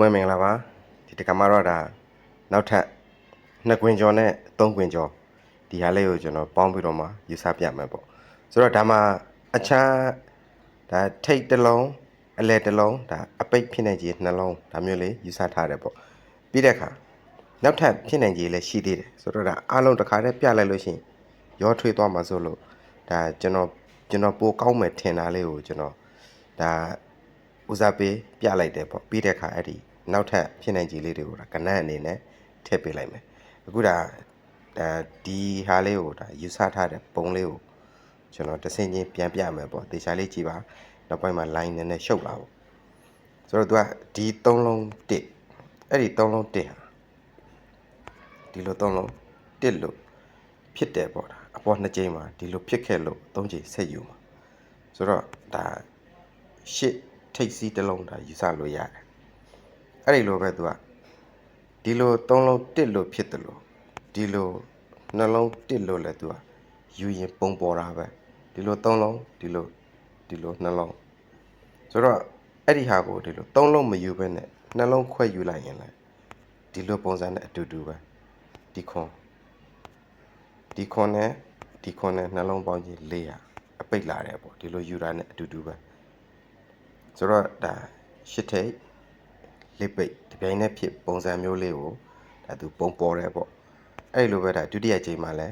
မွေးမင်္ဂလာပါဒီတက္ကမတော့ဒါနောက်ထပ်နှစ်ကွင်ကျော်နဲ့သုံးကွင်ကျော်ဒီဟာလေးကိုကျွန်တော်ပေါင်းပြီးတော့မှယူဆပြမယ်ပေါ့ဆိုတော့ဒါမှာအချမ်းဒါထိတ်တစ်လုံးအလဲတစ်လုံးဒါအပိတ်ဖြစ်နေကြီးနှလုံးဒါမျိုးလေးယူဆထားတယ်ပေါ့ပြီးတဲ့အခါနောက်ထပ်ဖြစ်နေကြီးလည်းရှိသေးတယ်ဆိုတော့ဒါအားလုံးတစ်ခါတည်းပြလိုက်လို့ရှိရင်ရောထွေးသွားမှာဆိုလို့ဒါကျွန်တော်ကျွန်တော်ပိုကောင်းမယ်ထင်တာလေးကိုကျွန်တော်ဒါဦးစားပေးပြလိုက်တယ်ပေါ့ပြီးတဲ့အခါအဲ့ဒီ နောက်ထပ်ဖြစ်နိုင်ကြီးလေးတွေကိုဒါကနန်းအနေနဲ့ထည့်ပေးလိုက်မယ်အခုဒါဒါဒီဟာလေးကိုဒါယူဆထားတဲ့ပုံလေးကိုကျွန်တော်တစ်ဆင့်ချင်းပြန်ပြမယ်ပေါ့တေချာလေးကြည့်ပါနောက်ပိုင်းမှာ line နည်းနည်းရှုပ်လာပေါ့ဆိုတော့ तू ကဒီ၃လုံးတစ်အဲ့ဒီ၃လုံးတစ်ဟာဒီလို၃လုံးတစ်လို့ဖြစ်တယ်ပေါ့ဒါအပေါ်နှစ်ကြိမ်မှာဒီလိုဖြစ်ခဲ့လို့၃ကြိမ်ဆက်ယူမှာဆိုတော့ဒါရှစ်ထိတ်စီးတစ်လုံးဒါယူဆလို့ရတယ် အဲ့ဒီလိုပဲ तू ကဒီလို၃လုံးတစ်လို့ဖြစ်တယ်လို့ဒီလိုနှလုံးတစ်လို့လဲ तू ကယူရင်ပုံပေါ်တာပဲဒီလို၃လုံးဒီလိုဒီလိုနှလုံးဆိုတော့အဲ့ဒီဟာကိုဒီလို၃လုံးမယူဘဲနဲ့နှလုံးခွဲယူလိုက်ရင်လဲဒီလိုပုံစံနဲ့အတူတူပဲဒီခွန်ဒီခွန်နဲ့ဒီခွန်နဲ့နှလုံးပေါင်းချင်း400အပိတ်လာတယ်ပေါ့ဒီလိုယူတာနဲ့အတူတူပဲဆိုတော့ဒါရှစ်ထိတ် လစ်ပိတ်ဒီပြိုင်နဲ့ဖြစ်ပုံစံမျိုးလေးကိုဒါသူပုံပေါ်တယ်ပေါ့အဲ့ဒီလိုပဲဒါဒုတိယချိန်မှာလဲ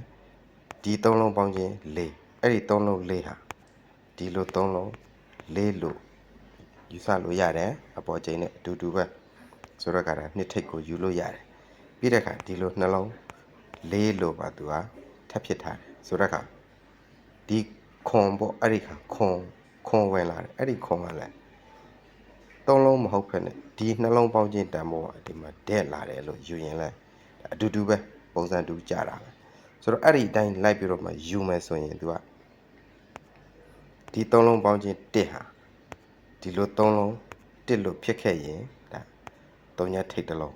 ဒီသုံးလုံးပေါင်းချင်း၄အဲ့ဒီသုံးလုံး၄ဟာဒီလိုသုံးလုံး၄လို့ယူဆလို့ရတယ်အပေါ်ချိန်နဲ့အတူတူပဲဆိုတော့ကဒါနှစ်ထိတ်ကိုယူလို့ရတယ်ပြီးတဲ့အခါဒီလိုနှလုံး၄လို့ပါသူကထပ်ဖြစ်ထားတယ်ဆိုတော့ကဒီခွန်ပေါ့အဲ့ဒီခါခွန်ခွန်ဝင်လာတယ်အဲ့ဒီခွန်ကလည်း သုံးလုံးမဟုတ်ဖ ೇನೆ ဒီနှလုံးပေါင်းချင်းတန်ဖိုးကဒီမှာတဲ့လာတယ်လို့ယူရင်လဲအတူတူပဲပုံစံတူကြတာပဲဆိုတော့အဲ့ဒီအတိုင်းလိုက်ပြီးတော့မှယူမယ်ဆိုရင် तू ကဒီသုံးလုံးပေါင်းချင်းတစ်ဟာဒီလိုသုံးလုံးတစ်လို့ဖြစ်ခဲ့ရင်ဒါသုံးညထိတ်တစ်လုံး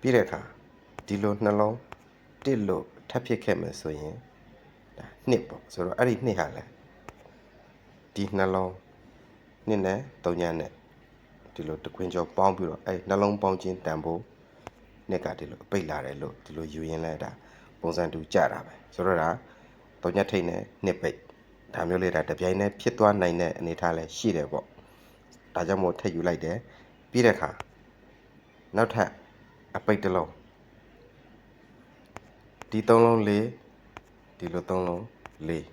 ပြီးတဲ့အခါဒီလိုနှလုံးတစ်လို့ထပ်ဖြစ်ခဲ့မယ်ဆိုရင်ဒါနှစ်ပေါ့ဆိုတော့အဲ့ဒီနှစ်ဟာလဲဒီနှလုံးနှစ်နဲ့သုံးညနဲ့ ဒီလိုတခွင်ကျော်ပေါင်းပြီးတော့အဲ့နှလုံးပေါင်းခြင်းတန်ဖို့နှစ်ကဒီလိုအပိတ်လာတယ်လို့ဒီလိုယူရင်လဲဒါပုံစံတူကြတာပဲဆိုတော့ဒါတော့ညက်ထိတ်နဲ့နှစ်ပိတ်ဒါမျိုးလေးဒါတပြိုင်တည်းဖြစ်သွားနိုင်တဲ့အနေအထားလည်းရှိတယ်ပေါ့ဒါကြောင့်မို့ထည့်ယူလိုက်တယ်ပြီးတဲ့အခါနောက်ထပ်အပိတ်တစ်လုံးဒီသုံးလုံးလေးဒီလိုသုံးလုံးလေး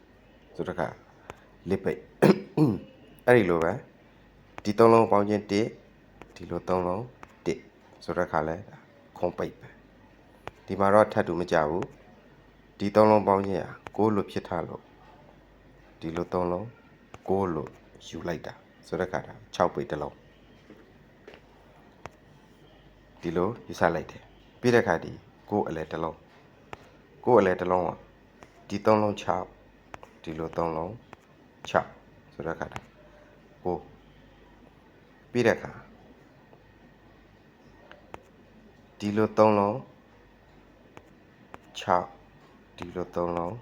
ဆိုတော့ကလေးပိတ်အဲ့ဒီလိုပဲ ဒီသုံးလုံးပေါင်းချင်း1ဒီလိုသုံးလုံး1ဆိုတော့ခါလဲခွန်ပိတ်ပဲဒီမှာတော့ထပ်တူမကြဘူးဒီသုံးလုံးပေါင်းချင်းဟာ6လို့ဖြစ်ထားလို့ဒီလိုသုံးလုံး6လို့ယူလိုက်တာဆိုတော့ခါတာ6ပိတ်တစ်လုံးဒီလိုယူဆလိုက်တယ်ပြီးတဲ့ခါဒီ6အလဲတစ်လုံး6အလဲတစ်လုံးကဒီသုံးလုံး6ဒီလိုသုံးလုံး6ဆိုတော့ခါတာ6 ပြီးတဲ့အခါဒီလို၃လုံး6ဒီလို၃လုံး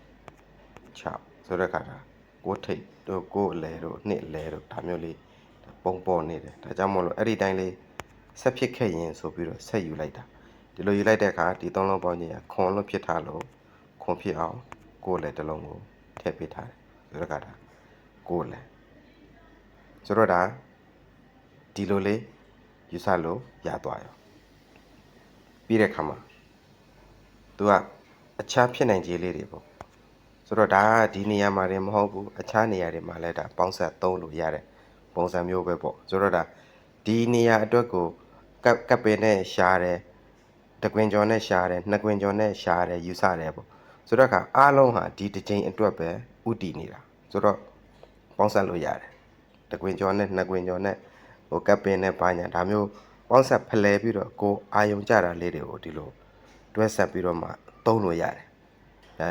6ဆိုတဲ့အခါဒါကိုထိတ်တို့ကိုအလဲတို့နှစ်အလဲတို့ဒါမျိုးလေးပုံပေါ်နေတယ်ဒါကြောင့်မို့လို့အဲ့ဒီတိုင်းလေးဆက်ဖြစ်ခဲ့ရင်ဆိုပြီးတော့ဆက်ယူလိုက်တာဒီလိုယူလိုက်တဲ့အခါဒီ၃လုံးပေါင်းခြင်းကခွန်လို့ဖြစ်ထားလို့ခွန်ဖြစ်အောင်ကိုလည်းတစ်လုံးကိုထည့်ပေးထားတယ်ဆိုတော့ကဒါကိုလည်းဆိုတော့ဒါ ဒီလိုလေးယူဆလို့ရသွားရောပြီးတဲ့ခါမှာ तू ကအခြားဖြစ်နိုင်ခြေလေးတွေပေါ့ဆိုတော့ဒါကဒီနေရာမှာတည်းမဟုတ်ဘူးအခြားနေရာတွေမှာလည်းဒါပေါင်းဆက်သုံးလို့ရတဲ့ပုံစံမျိုးပဲပေါ့ဆိုတော့ဒါဒီနေရာအတွက်ကိုကပ်ကပ်ပင်နဲ့ရှားတယ်တကွင်ကျော်နဲ့ရှားတယ်နှစ်ကွင်ကျော်နဲ့ရှားတယ်ယူဆတယ်ပေါ့ဆိုတော့ခါအားလုံးဟာဒီတစ်ချိန်အတွက်ပဲဥတည်နေတာဆိုတော့ပေါင်းဆက်လို့ရတယ်တကွင်ကျော်နဲ့နှစ်ကွင်ကျော်နဲ့ ဟိုကပ်ပင်နဲ့ဘာညာဒါမျိုးပေါင်းဆက်ဖလှယ်ပြီးတော့ကိုအာယုံကြတာလေးတွေကိုဒီလိုတွဲဆက်ပြီးတော့မှသုံးလို့ရတယ်။အဲ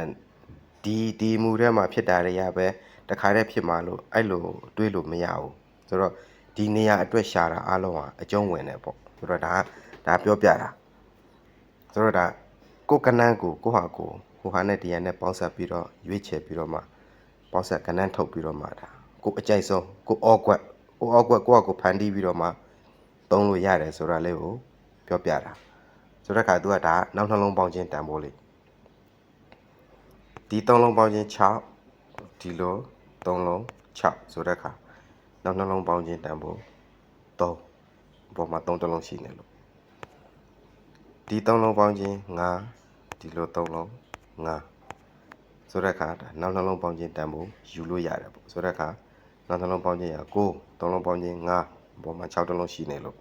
ဒီဒီမူထဲမှာဖြစ်တာတွေကပဲတခါတည်းဖြစ်မှလို့အဲ့လိုတွေးလို့မရဘူး။ဆိုတော့ဒီနေရာအတွက်ရှာတာအားလုံးဟာအကျုံးဝင်တယ်ပေါ့။ဆိုတော့ဒါကဒါပြောပြတာ။ဆိုတော့ဒါကိုကနန်းကိုကိုဟာကိုဟိုဟာနဲ့ဒီဟာနဲ့ပေါင်းဆက်ပြီးတော့ရွေးချယ်ပြီးတော့မှပေါင်းဆက်ကနန်းထုတ်ပြီးတော့မှဒါကိုအကြိုက်ဆုံးကိုအော့ကွက် ကိုအော့ကွက်ကိုကကိုဖန်တီးပြီးတော့မှသုံးလို့ရတယ်ဆိုတာလေးကိုပြောပြတာဆိုတော့ခါ तू ကဒါနောက်နှလုံးပေါင်းခြင်းတန်ဖိုးလေးဒီသုံးလုံးပေါင်းခြင်း6ဒီလိုသုံးလုံး6ဆိုတဲ့ခါနောက်နှလုံးပေါင်းခြင်းတန်ဖိုး3ပေါ်မှာ3တစ်လုံးရှိနေလို့ဒီသုံးလုံးပေါင်းခြင်း5ဒီလိုသုံးလုံး5ဆိုတဲ့ခါဒါနောက်နှလုံးပေါင်းခြင်းတန်ဖိုးယူလို့ရတယ်ပေါ့ဆိုတဲ့ခါ နောက်နှလုံးပေါင်းခြင်းရ9သုံးလုံးပေါင်းခြင်း5ပေါ်မှာ6တစ်လုံးရှိနေလို့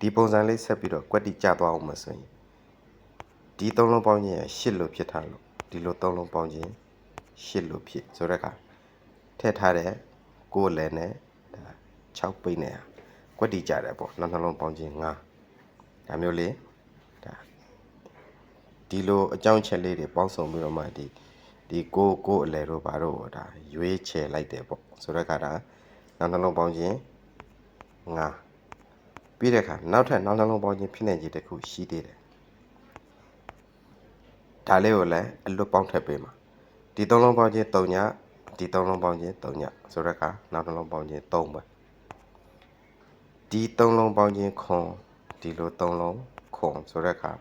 ဒီပုံစံလေးဆက်ပြီးတော့ကွက်တိကျသွားအောင်မဆိုရင်ဒီသုံးလုံးပေါင်းခြင်းရရှစ်လို့ဖြစ်ထားလို့ဒီလိုသုံးလုံးပေါင်းခြင်းရှစ်လို့ဖြစ်ဆိုတော့ကထည့်ထားတဲ့ကိုယ်လည်းနဲ့ဒါ6ပိတ်နဲ့ကွက်တိကျတယ်ပေါ့နောက်နှလုံးပေါင်းခြင်း9ဒါမျိုးလေးဒါဒီလိုအကြောင်းချက်လေးတွေပေါင်းစုံပြီးတော့မှဒီဒီကိုကိုအလဲတို့ဘာတို့ဒါရွေးချယ်လိုက်တယ်ပေါ့ ဆိုတော့ကဒါနောက်နှလုံးပေါင်းခြင်း9ပြီးတဲ့အခါနောက်ထပ်နောက်နှလုံးပေါင်းခြင်းဖြစ်နေခြင်းတစ်ခုရှိသေးတယ်ဒါလေးကိုလည်းအလွတ်ပေါင်းထည့်ပေးမှာဒီသုံးလုံးပေါင်းခြင်း3ညဒီသုံးလုံးပေါင်းခြင်း3ညဆိုတဲ့အခါနောက်နှလုံးပေါင်းခြင်း3ပဲဒီသုံးလုံးပေါင်းခြင်းခွန်ဒီလိုသုံးလုံးခွန်ဆိုတဲ့အခါ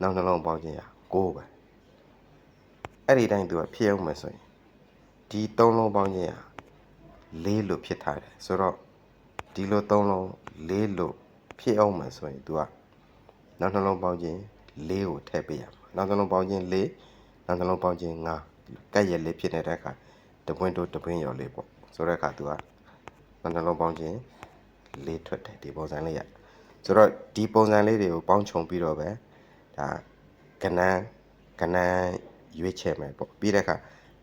နောက်နှလုံးပေါင်းခြင်းရ9ပဲအဲ့ဒီတိုင်းသူကဖြစ်အောင်မယ်ဆိုရင်ဒီသုံးလုံးပေါင်းခြင်းရ 4လို့ဖြစ်ထားတယ်ဆိုတော့ဒီလိုသုံးလုံးလေးလို့ဖြစ်အောင်မယ်ဆိုရင် तू ကနောက်နှလုံးပေါင်းခြင်းလေးကိုထည့်ပေးရမှာနောက်နှလုံးပေါင်းခြင်းလေးနောက်နှလုံးပေါင်းခြင်းငါကက်ရက်လေးဖြစ်နေတဲ့အခါတပွင့်တို့တပွင့်ရော်လေးပေါ့ဆိုတဲ့အခါ तू ကနောက်နှလုံးပေါင်းခြင်းလေးထွက်တယ်ဒီပုံစံလေးရဆိုတော့ဒီပုံစံလေးတွေကိုပေါင်းခြုံပြီးတော့ပဲဒါကနန်းကနန်းရွေးချယ်မယ်ပေါ့ပြီးတဲ့အခါ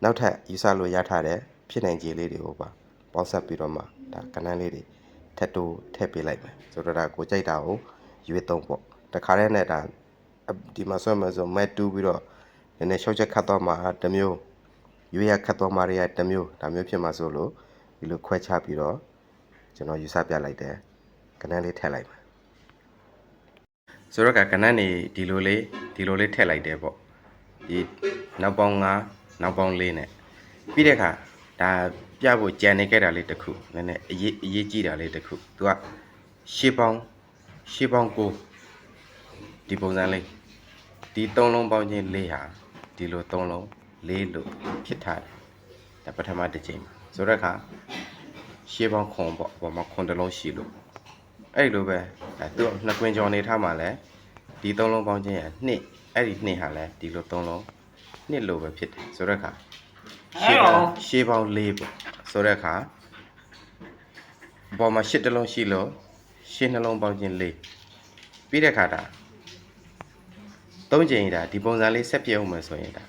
နောက်ထပ်ယူဆလို့ရထားတဲ့ဖြစ်နိုင်ခြေလေးတွေကိုပါ ပေါင်းဆက်ပြီးတော့မှဒါကနန်းလေးတွေထက်တိုးထည့်ပေးလိုက်မယ်ဆိုတော့ဒါကိုကြိုက်တာကိုရွေးသုံးပေါ့တခါတည်းနဲ့ဒါအဒီမှာဆွဲမယ်ဆိုမဲတူးပြီးတော့နည်းနည်းရှောက်ချက်ခတ်သွားမှာတစ်မျိုးရွေးရခတ်သွားမှာတွေကတစ်မျိုးဒါမျိုးဖြစ်မှာဆိုလို့ဒီလိုခွဲခြားပြီးတော့ကျွန်တော်ယူဆပြလိုက်တယ်ကနန်းလေးထည့်လိုက်မယ်ဆိုတော့ကကနန်းနေဒီလိုလေးဒီလိုလေးထည့်လိုက်တယ်ပေါ့ဒီနောက်ပေါင်း9နောက်ပေါင်း4နဲ့ပြီးတဲ့အခါဒါ ပြဖို့ကြံနေခဲ့တာလေးတစ်ခုနည်းနည်းအရေးအရေးကြီးတာလေးတစ်ခုသူကရှေးပေါင်းရှေးပေါင်းကိုဒီပုံစံလေးဒီသုံးလုံးပေါင်းချင်းလေးဟာဒီလိုသုံးလုံးလေးလို့ဖြစ်ထားတယ်ဒါပထမတစ်ချိန်မှာဆိုတော့အခါရှေးပေါင်းခွန်ပေါ့ပေါ်မှာခွန်တစ်လုံးရှိလို့အဲ့လိုပဲအဲသူကနှစ်ကွင်းကြော်နေထားမှလည်းဒီသုံးလုံးပေါင်းချင်းရနှစ်အဲ့ဒီနှစ်ဟာလည်းဒီလိုသုံးလုံးနှစ်လို့ပဲဖြစ်တယ်ဆိုတော့အခါရှေးပေါင်းရှေးပေါင်း၄ပေါ့ ဆိုတဲ့အခါပေါ်မှာရှစ်တစ်လုံးရှိလို့ရှင်းနှလုံးပေါင်းခြင်း၄ပြီးတဲ့အခါဒါသုံးချိန်ဒါဒီပုံစံလေးဆက်ပြအောင်မယ်ဆိုရင်ဒါ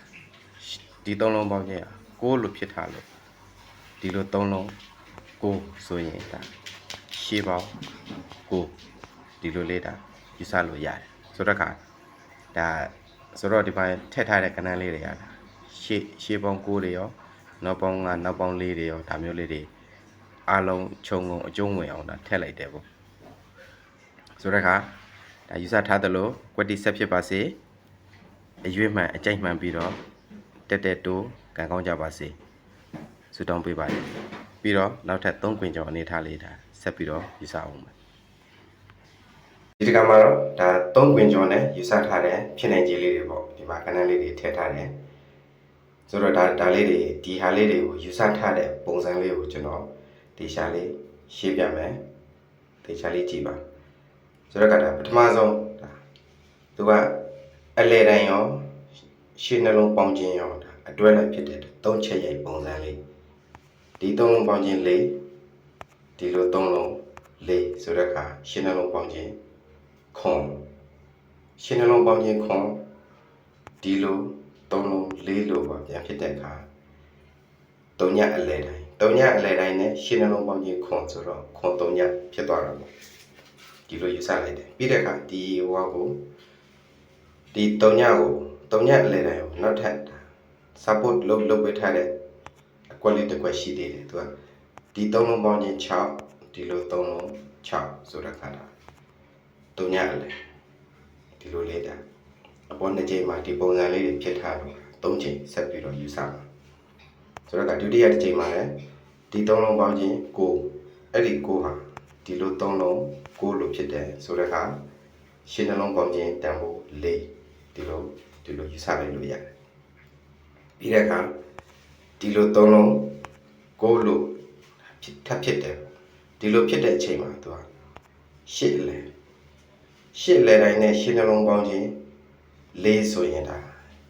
ဒီသုံးလုံးပေါင်းခြင်းက6လို့ဖြစ်ထားလို့ဒီလိုသုံးလုံး6ဆိုရင်ဒါရှေးပေါင်း6ဒီလိုလေးဒါယူဆလို့ရတယ်ဆိုတော့အခါဒါဆိုတော့ဒီပိုင်းထည့်ထားတဲ့ကဏ္ဍလေးတွေရတာရှေ့ရှေ့ပေါင်း9တွေရော နောက်ပေါင်း9နောက်ပေါင်း4တွေရောဒါမျိုးလေးတွေအားလုံးခြုံငုံအကျုံးဝင်အောင်ဒါထည့်လိုက်တယ်ပေါ့ဆိုတော့ခါဒါယူဆထားသလိုကွက်တီဆက်ဖြစ်ပါစေအရွေးမှန်အကြိုက်မှန်ပြီးတော့တက်တက်တိုးကံကောင်းကြပါစေဆုတောင်းပေးပါတယ်ပြီးတော့နောက်ထပ်3ခွင်ကျော်အနေထားလေးဒါဆက်ပြီးတော့ယူဆအောင်ပါဒီတကမှာတော့ဒါ3ခွင်ကျော်နဲ့ယူဆထားတဲ့ဖြစ်နိုင်ခြေလေးတွေပေါ့ဒီမှာကဏ္ဍလေးတွေထည့်ထားတယ် ဆိုတော့ဒါဒါလေးတွေဒီဟာလေးတွေကိုယူဆထားတဲ့ပုံစံလေးကိုကျွန်တော်တေချာလေးရှင်းပြမယ်တေချာလေးကြည့်ပါဆိုတော့ကဒါပထမဆုံးဒါသူကအလဲတိုင်းရောရှင်းနှလုံးပေါင်းခြင်းရောဒါအတွဲလိုက်ဖြစ်တဲ့သုံးချက်ရိုက်ပုံစံလေးဒီသုံးလုံးပေါင်းခြင်းလေးဒီလိုသုံးလုံးလေးဆိုတော့ကရှင်းနှလုံးပေါင်းခြင်းခွန်ရှင်းနှလုံးပေါင်းခြင်းခွန်ဒီလို သုံးလုံးလေးလို့ပါပြန်ဖြစ်တဲ့အခါသုံးညအလဲတိုင်းသုံးညအလဲတိုင်းနဲ့ရှင်းနှလုံးပေါင်းခြင်းခွန်ဆိုတော့ခွန်သုံးညဖြစ်သွားတာပေါ့ဒီလိုယူဆလိုက်တယ်ပြီးတဲ့အခါဒီဟောကိုဒီသုံးညကိုသုံးညအလဲတိုင်းကိုနောက်ထပ် support လုပ်လုပ်ပေးထားတဲ့အကွက်လေးတစ်ကွက်ရှိသေးတယ်သူကဒီသုံးလုံးပေါင်းခြင်း6ဒီလိုသုံးလုံး6ဆိုတဲ့ခါတာသုံးညအလဲဒီလိုလေးတာ အပေါ်နှစ်ချိန်မှာဒီပုံစံလေးတွေဖြစ်ထားတော့သုံးချိန်ဆက်ပြီးတော့ယူဆပါဆိုတော့ကဒုတိယတစ်ချိန်မှာလည်းဒီသုံးလုံးပေါင်းခြင်းကိုအဲ့ဒီကိုဟာဒီလိုသုံးလုံး6လို့ဖြစ်တယ်ဆိုတဲ့အခါရှင်းနှလုံးပေါင်းခြင်းတန်ဖိုး4ဒီလိုဒီလိုယူဆလိုက်လို့ရတယ်ပြီးတဲ့အခါဒီလိုသုံးလုံး6လို့ဖြစ်ထပ်ဖြစ်တယ်ဒီလိုဖြစ်တဲ့အချိန်မှာသူကရှစ်လဲရှစ်လဲတိုင်းနဲ့ရှင်းနှလုံးပေါင်းခြင်း 4ဆိုရင်ဒါ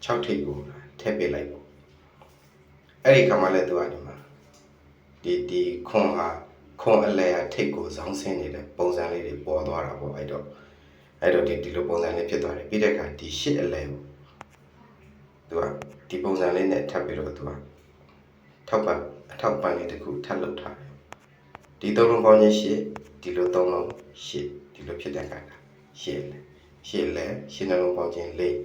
6ထိပ်ကိုထည့်ပေးလိုက်ပေါ့အဲ့ဒီခါမှလည်းသူကဒီမှာဒီဒီခွန်ဟာခွန်အလဲအထိတ်ကိုဇောင်းဆင်းနေတဲ့ပုံစံလေးတွေပေါ်သွားတာပေါ့အဲ့တော့အဲ့တော့ဒီဒီလိုပုံစံလေးဖြစ်သွားတယ်ပြီးတဲ့အခါဒီရှစ်အလဲကိုသူကဒီပုံစံလေးနဲ့ထပ်ပြီးတော့သူကထောက်ပံ့အထောက်ပံ့လေးတစ်ခုထပ်လုပ်ထားတယ်ဒီသုံးလုံးပေါင်းချင်းရှစ်ဒီလိုသုံးလုံးရှစ်ဒီလိုဖြစ်တဲ့အခါရှစ်လဲ ရှစ်လဲရှစ်နှလုံးပေါင်းချင်းလေး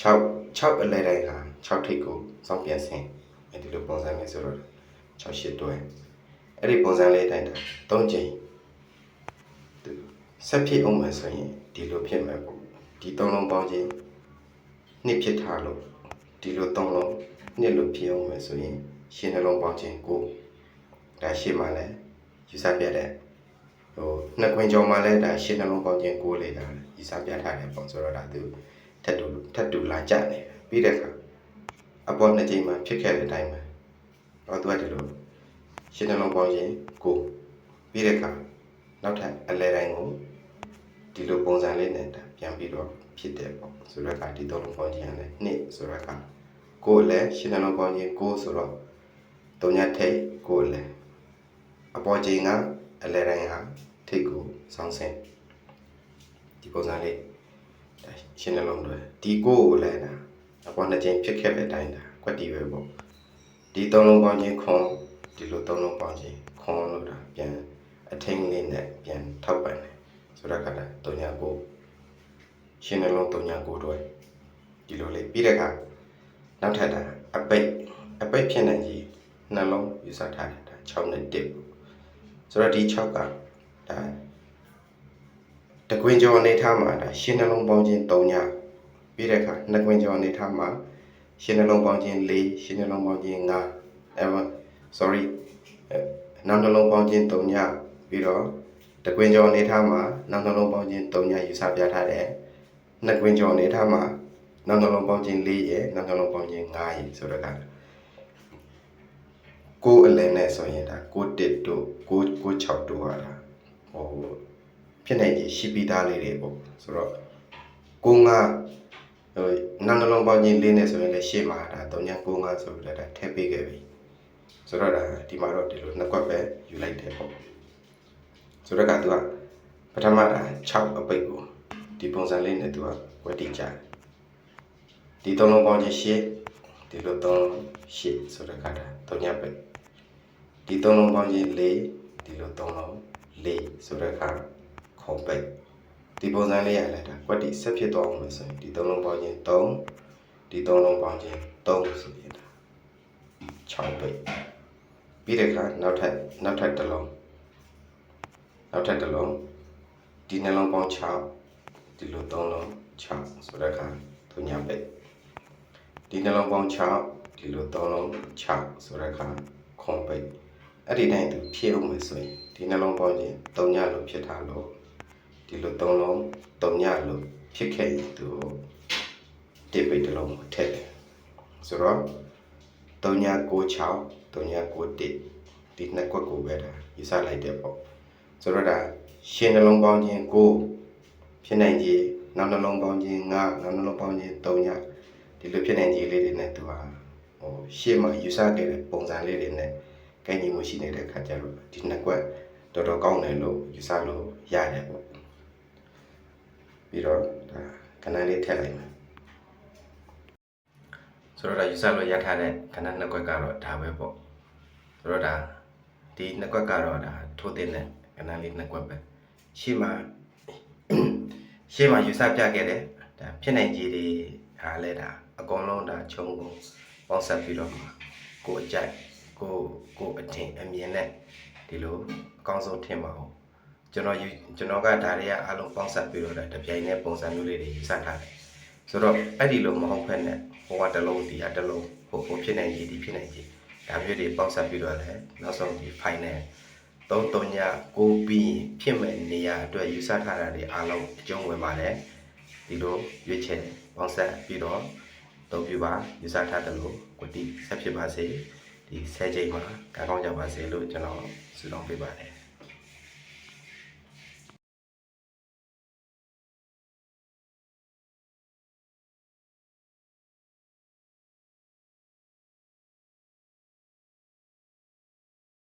6 6အလဲတိုင်းဟာ6ထိတ်ကိုစောင်းပြန်ဆင်းအဲ့ဒီလိုပုံစံလေးဆိုတော့6ရှစ်တွဲအဲ့ဒီပုံစံလေးတိုင်းတာ၃ချိန်သူဆက်ဖြစ်အောင်မယ်ဆိုရင်ဒီလိုဖြစ်မယ်ပေါ့ဒီ၃လုံးပေါင်းခြင်းနှစ်ဖြစ်ထားလို့ဒီလို၃လုံးနှစ်လို့ဖြစ်အောင်မယ်ဆိုရင်ရှင်းနှလုံးပေါင်းခြင်းကိုဒါရှင်းမှလည်းယူဆပြတဲ့ဟိုနှစ်ခွင်ကျော်မှလည်းဒါရှင်းနှလုံးပေါင်းခြင်းကိုလေး ဒါယူဆပြထားတယ်ပေါ့ဆိုတော့ဒါသူထက်တူထက်တူလာကြနေပြီးတဲ့အခါအပေါ်နှစ်ချိန်မှဖြစ်ခဲ့တဲ့အတိုင်းပဲတော့သူကဒီလိုရှင်းနှလုံးပေါင်းရင်ကိုပြီးတဲ့အခါနောက်ထပ်အလဲတိုင်းကိုဒီလိုပုံစံလေးနဲ့ပြန်ပြီးတော့ဖြစ်တယ်ပေါ့ဆိုတော့ကဒီသုံးလုံးပေါင်းခြင်းရတယ်နှစ်ဆိုတော့ကကိုအလဲရှင်းနှလုံးပေါင်းခြင်းကိုဆိုတော့တုံညထိတ်ကိုအလဲအပေါ်ခြင်းကအလဲတိုင်းဟာထိတ်ကိုစောင်းဆင်း ဒီပုံစံလေးဒါရှင်းနှလုံးတွေဒီကိုကိုလဲတာအပေါ်နှစ်ချိန်ဖြစ်ခဲ့တဲ့အတိုင်းဒါကွက်တီပဲပေါ့ဒီသုံးလုံးပေါင်းခြင်းခွန်ဒီလိုသုံးလုံးပေါင်းခြင်းခွန်လို့တာပြန်အထင်းလေးနဲ့ပြန်ထောက်ပံ့တယ်ဆိုတော့ကတည်းကတုံညာကိုရှင်းနှလုံးတုံညာကိုတော့ဒီလိုလေးပြီးတဲ့အခါနောက်ထပ်တာအပိတ်အပိတ်ဖြစ်နေကြီးနှလုံးယူဆထားတယ်ဒါ6နဲ့1ပေါ့ဆိုတော့ဒီ6ကဒါ တကွင်ကျော်အနေထားမှာဒါရှင်းနှလုံးပေါင်းခြင်း3ညပြီးတဲ့အခါနှစ်ကွင်ကျော်အနေထားမှာရှင်းနှလုံးပေါင်းခြင်း၄ရှင်းနှလုံးပေါင်းခြင်း၅အဲ sorry အဲနောက်နှလုံးပေါင်းခြင်း၃ညပြီးတော့တကွင်ကျော်အနေထားမှာနောက်နှလုံးပေါင်းခြင်း၃ညယူဆပြထားတယ်နှစ်ကွင်ကျော်အနေထားမှာနောက်နှလုံးပေါင်းခြင်း၄ရယ်နောက်နှလုံးပေါင်းခြင်း၅ရယ်ဆိုတော့ကကိုယ်အလယ်နဲ့ဆိုရင်ဒါကိုတစ်တို့ကိုကို6တို့ဟာဒါဟို ဖြစ်နိုင်ကြီးရှိပြီးသားလေးတွေပေါ့ဆိုတော့ကိုငါဟိုနောက်နှလုံးပေါင်းခြင်းလေးနဲ့ဆိုရင်လည်းရှေ့မှာဒါ3995ဆိုပြီးတော့ဒါထည့်ပေးခဲ့ပြီဆိုတော့ဒါဒီမှာတော့ဒီလိုနှစ်ကွက်ပဲယူလိုက်တယ်ပေါ့ဆိုတော့ကသူကပထမဒါ6အပိတ်ကိုဒီပုံစံလေးနဲ့သူကဝက်တိကြတယ်ဒီသုံးလုံးပေါင်းခြင်းရှေ့ဒီလိုသုံးလုံးရှေ့ဆိုတော့ကဒါ3ညပိတ်ဒီသုံးလုံးပေါင်းခြင်း4ဒီလိုသုံးလုံး4ဆိုတော့က ခုံပိတ်ဒီပုံစံလေးရလဲဒါကွက်တီဆက်ဖြစ်သွားအောင်လို့ဆိုရင်ဒီသုံးလုံးပေါင်းခြင်း3ဒီသုံးလုံးပေါင်းခြင်း3ဆိုရင်ဒါ6ပိတ်ပြီးတဲ့အခါနောက်ထပ်နောက်ထပ်တစ်လုံးနောက်ထပ်တစ်လုံးဒီနှလုံးပေါင်း6ဒီလိုသုံးလုံး6ဆိုတဲ့အခါသူညာပိတ်ဒီနှလုံးပေါင်း6ဒီလိုသုံးလုံး6ဆိုတဲ့အခါခွန်ပိတ်အဲ့ဒီတိုင်းသူဖြည့်အောင်မယ်ဆိုရင်ဒီနှလုံးပေါင်းခြင်း3ညလို့ဖြစ်ထားလို့ ဒီလိုသုံးလုံးသုံးညလို့ဖြစ်ခဲ့ရင်သူတစ်ပိတ်တစ်လုံးထည့်တယ်ဆိုတော့သုံးည96သုံးည91ဒီနှစ်ကွက်ကိုပဲဒါယူဆလိုက်တယ်ပေါ့ဆိုတော့ဒါရှင်းနှလုံးပေါင်းခြင်း9ဖြစ်နိုင်ကြီးနောက်နှလုံးပေါင်းခြင်း9နောက်နှလုံးပေါင်းခြင်း3ညဒီလိုဖြစ်နိုင်ကြီးလေးတွေနဲ့သူဟာဟိုရှေ့မှာယူဆခဲ့တဲ့ပုံစံလေးတွေနဲ့ကိုင်ညီမှုရှိနေတဲ့ခါကျတော့ဒီနှစ်ကွက်တော်တော်ကောင်းတယ်လို့ယူဆလို့ရတယ်ပေါ့ ပြီးတော့ဒါခဏလေးထည့်လိုက်မယ်ဆိုတော့ဒါယူဆလို့ရထားတဲ့ခဏနှစ်ကွက်ကတော့ဒါပဲပေါ့ဆိုတော့ဒါဒီနှစ်ကွက်ကတော့ဒါထိုးတင်တဲ့ခဏလေးနှစ်ကွက်ပဲရှေ့မှာရှေ့မှာယူဆပြခဲ့တဲ့ဒါဖြစ်နိုင်ကြီးတွေဟာလဲဒါအကုန်လုံးဒါခြုံကိုပေါင်းဆက်ပြီးတော့မှကိုယ်အကြိုက်ကိုယ်ကိုယ်အထင်အမြင်နဲ့ဒီလိုအကောင်းဆုံးထင်ပါအောင် ကျွန်တော်ယူကျွန်တော်ကဒါတွေကအားလုံးပေါင်းစပ်ပြီးတော့ဒါတစ်ပြိုင်တည်းပုံစံမျိုးလေးတွေယူဆထားတယ်ဆိုတော့အဲ့ဒီလိုမဟုတ်ဖက်နဲ့ဟိုကတစ်လုံးဒီကတစ်လုံးဟိုဟိုဖြစ်နိုင်ကြီးဒီဖြစ်နိုင်ကြီးဒါမျိုးတွေပေါင်းစပ်ပြီးတော့လည်းနောက်ဆုံးဒီ final 3 3ည6ပြီးရင်ဖြစ်မဲ့နေရာအတွက်ယူဆထားတာတွေအားလုံးအကျုံးဝင်ပါတယ်ဒီလိုရွေးချယ်ပေါင်းဆက်ပြီးတော့အသုံးပြုပါယူဆထားတယ်လို့ကိုတီဆက်ဖြစ်ပါစေဒီဆဲချိန်မှာကောင်းကောင်းကြပါစေလို့ကျွန်တော်ဆုတောင်းပေးပါတယ်